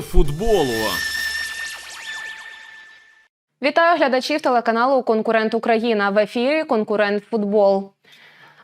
Футболу. Вітаю глядачів телеканалу Конкурент Україна в ефірі Конкурент Футбол.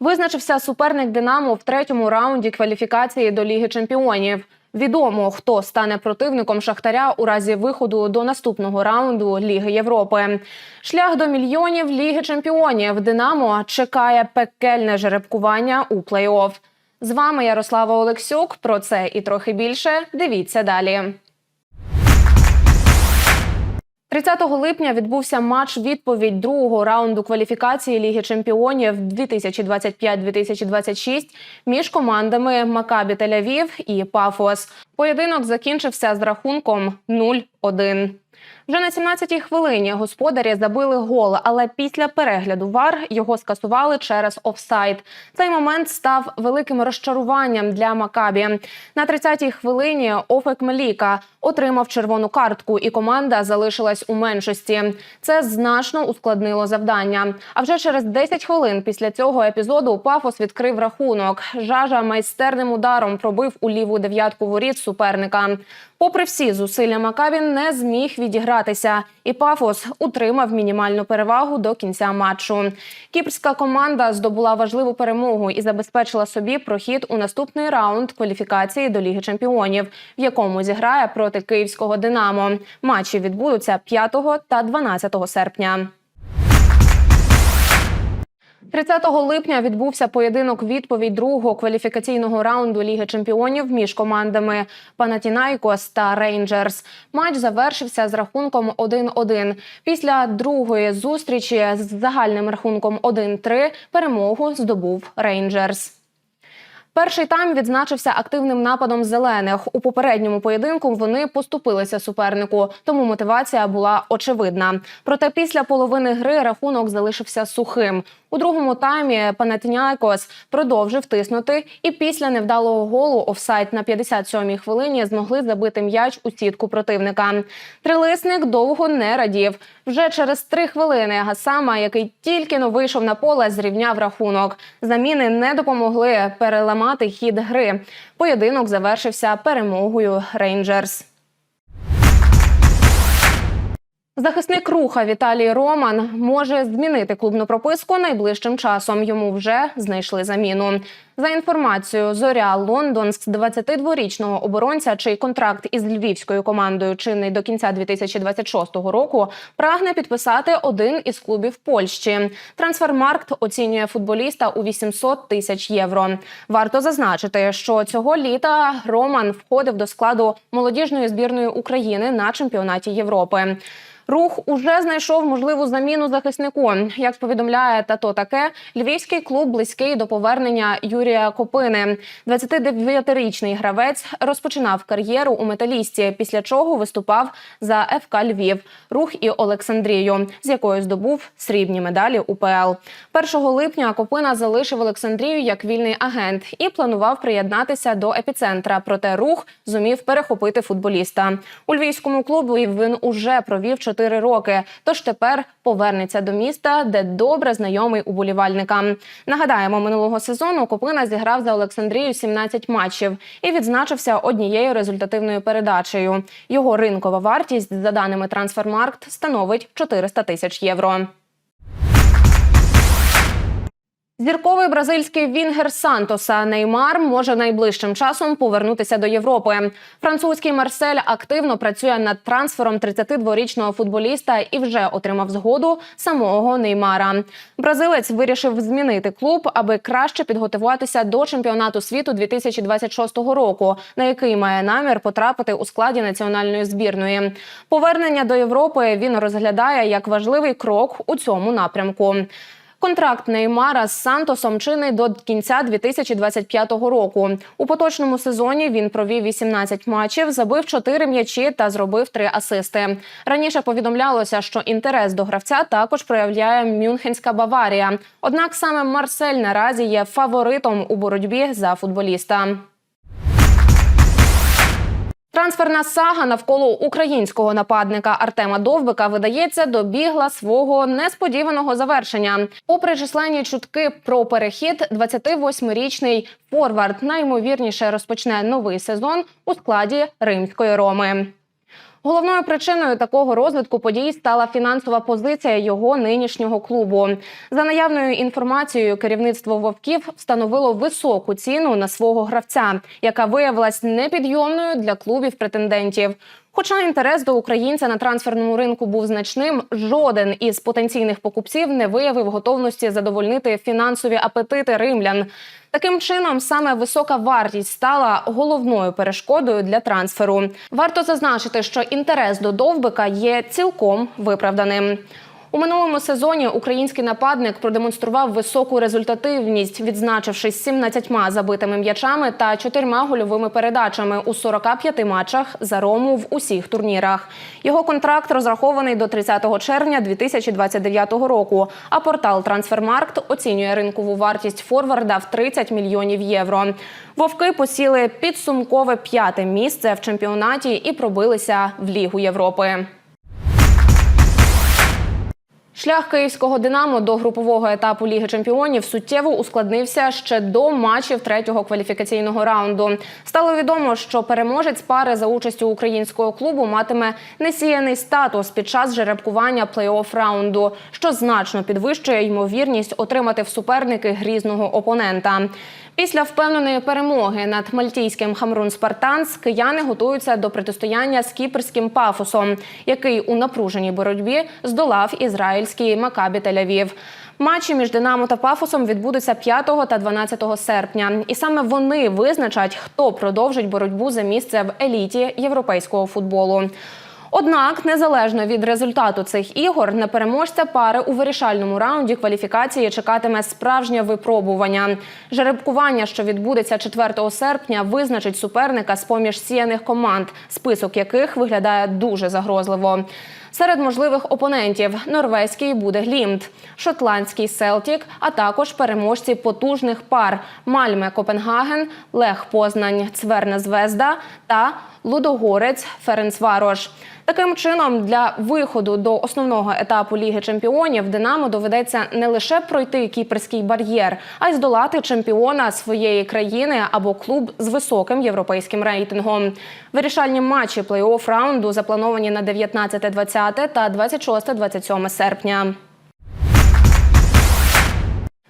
Визначився суперник Динамо в третьому раунді кваліфікації до Ліги Чемпіонів. Відомо, хто стане противником Шахтаря у разі виходу до наступного раунду Ліги Європи. Шлях до мільйонів Ліги Чемпіонів Динамо чекає пекельне жеребкування у плей-офф. З вами Ярослава Олексюк. Про це і трохи більше. Дивіться далі. 30 липня відбувся матч відповідь другого раунду кваліфікації Ліги Чемпіонів 2025-2026 між командами Макабі Тель-Авів і Пафос. Поєдинок закінчився з рахунком 0-1. Вже на 17-й хвилині господарі забили гол, але після перегляду ВАР його скасували через офсайд. Цей момент став великим розчаруванням для Макабі. На 30-й хвилині Офек Меліка отримав червону картку, і команда залишилась у меншості. Це значно ускладнило завдання. А вже через 10 хвилин після цього епізоду Пафос відкрив рахунок. Жажа майстерним ударом пробив у ліву дев'ятку воріт суперника. Попри всі зусилля Макабі не зміг відігратися, і Пафос утримав мінімальну перевагу до кінця матчу. Кіпрська команда здобула важливу перемогу і забезпечила собі прохід у наступний раунд кваліфікації до Ліги Чемпіонів, в якому зіграє проти київського Динамо. Матчі відбудуться 5 та 12 серпня. 30 липня відбувся поєдинок відповідь другого кваліфікаційного раунду Ліги Чемпіонів між командами Панатінайкос та Рейнджерс. Матч завершився з рахунком 1-1. Після другої зустрічі з загальним рахунком 1-3 перемогу здобув Рейнджерс. Перший тайм відзначився активним нападом зелених. У попередньому поєдинку вони поступилися супернику, тому мотивація була очевидна. Проте після половини гри рахунок залишився сухим. У другому таймі Панатіняйкос продовжив тиснути, і після невдалого голу офсайд на 57-й хвилині змогли забити м'яч у сітку противника. Трилисник довго не радів. Вже через три хвилини Гасама, який тільки но вийшов на поле, зрівняв рахунок. Заміни не допомогли переламати хід гри. Поєдинок завершився перемогою Рейнджерс. Захисник руха Віталій Роман може змінити клубну прописку найближчим часом. Йому вже знайшли заміну. За інформацією Зоря Лондонськ 22-річного оборонця, чий контракт із львівською командою чинний до кінця 2026 року, прагне підписати один із клубів Польщі. Трансфермаркт оцінює футболіста у 800 тисяч євро. Варто зазначити, що цього літа Роман входив до складу молодіжної збірної України на чемпіонаті Європи. Рух уже знайшов можливу заміну захиснику. Як повідомляє тато таке, львівський клуб близький до повернення Юрія Копини. 29-річний гравець розпочинав кар'єру у металісті, після чого виступав за ФК Львів, рух і Олександрію, з якою здобув срібні медалі УПЛ. 1 липня Копина залишив Олександрію як вільний агент і планував приєднатися до епіцентра. Проте рух зумів перехопити футболіста. У львівському клубі він уже провів 4 роки. Тож тепер повернеться до міста, де добре знайомий уболівальникам. Нагадаємо, минулого сезону Коплина зіграв за Олександрію 17 матчів і відзначився однією результативною передачею. Його ринкова вартість, за даними Трансфермаркт, становить 400 тисяч євро. Зірковий бразильський Вінгер Сантоса Неймар може найближчим часом повернутися до Європи. Французький Марсель активно працює над трансфером 32-річного футболіста і вже отримав згоду самого Неймара. Бразилець вирішив змінити клуб, аби краще підготуватися до чемпіонату світу 2026 року, на який має намір потрапити у складі національної збірної. Повернення до Європи він розглядає як важливий крок у цьому напрямку. Контракт Неймара з Сантосом чинний до кінця 2025 року. У поточному сезоні він провів 18 матчів, забив 4 м'ячі та зробив 3 асисти. Раніше повідомлялося, що інтерес до гравця також проявляє Мюнхенська Баварія. Однак саме Марсель наразі є фаворитом у боротьбі за футболіста. Трансферна сага навколо українського нападника Артема Довбика видається добігла свого несподіваного завершення. Попри численні чутки про перехід, 28-річний форвард наймовірніше розпочне новий сезон у складі римської роми. Головною причиною такого розвитку подій стала фінансова позиція його нинішнього клубу. За наявною інформацією, керівництво вовків встановило високу ціну на свого гравця, яка виявилась непідйомною для клубів претендентів. Хоча інтерес до українця на трансферному ринку був значним, жоден із потенційних покупців не виявив готовності задовольнити фінансові апетити римлян. Таким чином, саме висока вартість стала головною перешкодою для трансферу. Варто зазначити, що інтерес до довбика є цілком виправданим. У минулому сезоні український нападник продемонстрував високу результативність, відзначившись 17 забитими м'ячами та 4 гольовими передачами у 45 матчах за рому в усіх турнірах. Його контракт розрахований до 30 червня 2029 року. А портал Трансфермаркт оцінює ринкову вартість форварда в 30 мільйонів євро. Вовки посіли підсумкове п'яте місце в чемпіонаті і пробилися в Лігу Європи. Шлях київського Динамо до групового етапу Ліги Чемпіонів суттєво ускладнився ще до матчів третього кваліфікаційного раунду. Стало відомо, що переможець пари за участю українського клубу матиме несіяний статус під час жеребкування плей-офф раунду, що значно підвищує ймовірність отримати в суперники грізного опонента. Після впевненої перемоги над мальтійським Хамрун Спартанс кияни готуються до протистояння з кіпрським пафосом, який у напруженій боротьбі здолав ізраїльський Макабі Тель-Авів. Матчі між Динамо та Пафосом відбудуться 5 та 12 серпня, і саме вони визначать, хто продовжить боротьбу за місце в еліті європейського футболу. Однак, незалежно від результату цих ігор, на переможця пари у вирішальному раунді кваліфікації чекатиме справжнє випробування. Жеребкування, що відбудеться 4 серпня, визначить суперника з поміж сіяних команд, список яких виглядає дуже загрозливо. Серед можливих опонентів норвезький буде Глімт, шотландський Селтік, а також переможці потужних пар Мальме Копенгаген, Лех Познань, Цверна Звезда та Лудогорець Ференцварош. Таким чином, для виходу до основного етапу Ліги Чемпіонів Динамо доведеться не лише пройти кіпрський бар'єр, а й здолати чемпіона своєї країни або клуб з високим європейським рейтингом. Вирішальні матчі плей-офф раунду заплановані на 19-20 та 26-27 серпня.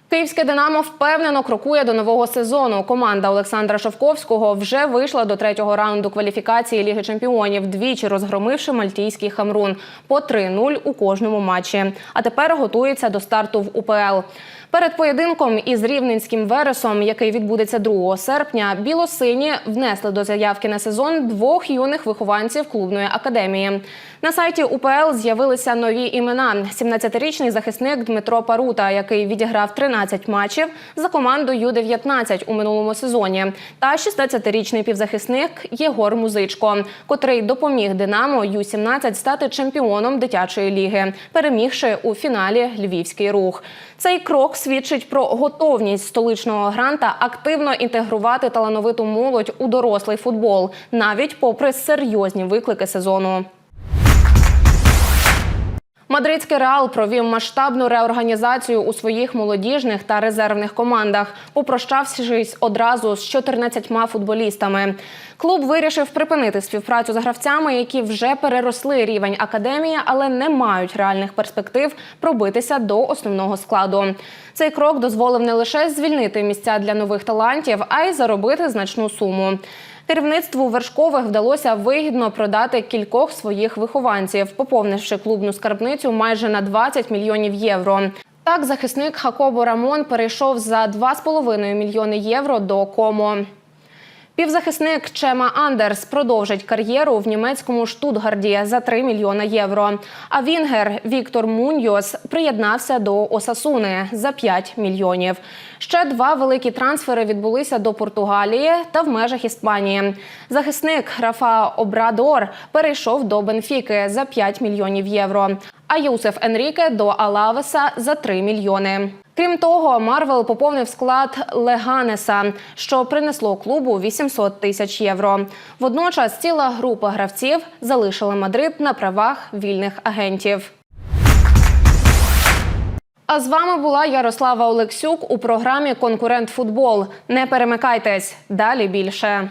Київське Динамо впевнено крокує до нового сезону. Команда Олександра Шовковського вже вийшла до третього раунду кваліфікації Ліги Чемпіонів, двічі розгромивши мальтійський Хамрун по 3-0 у кожному матчі. А тепер готується до старту в УПЛ. Перед поєдинком із рівненським вересом, який відбудеться 2 серпня, білосині внесли до заявки на сезон двох юних вихованців клубної академії. На сайті УПЛ з'явилися нові імена: 17-річний захисник Дмитро Парута, який відіграв 13 матчів за команду Ю-19 у минулому сезоні, та 16-річний півзахисник Єгор Музичко, котрий допоміг Динамо Ю-17 стати чемпіоном дитячої ліги, перемігши у фіналі Львівський рух. Цей крок свідчить про готовність столичного гранта активно інтегрувати талановиту молодь у дорослий футбол, навіть попри серйозні виклики сезону. Мадридський реал провів масштабну реорганізацію у своїх молодіжних та резервних командах, попрощавшись одразу з 14 футболістами. Клуб вирішив припинити співпрацю з гравцями, які вже переросли рівень академії, але не мають реальних перспектив пробитися до основного складу. Цей крок дозволив не лише звільнити місця для нових талантів, а й заробити значну суму. Керівництву вершкових вдалося вигідно продати кількох своїх вихованців, поповнивши клубну скарбницю майже на 20 мільйонів євро. Так, захисник Хакобо Рамон перейшов за 2,5 мільйони євро до Комо. Півзахисник Чема Андерс продовжить кар'єру в німецькому Штутгарді за 3 мільйона євро. А Вінгер Віктор Муньйос приєднався до Осасуни за 5 мільйонів. Ще два великі трансфери відбулися до Португалії та в межах Іспанії. Захисник Рафа Обрадор перейшов до Бенфіки за 5 мільйонів євро. А Юсеф Енріке до Алавеса за 3 мільйони. Крім того, Марвел поповнив склад Леганеса, що принесло клубу 800 тисяч євро. Водночас ціла група гравців залишила Мадрид на правах вільних агентів. А з вами була Ярослава Олексюк у програмі Конкурент Футбол. Не перемикайтесь далі більше.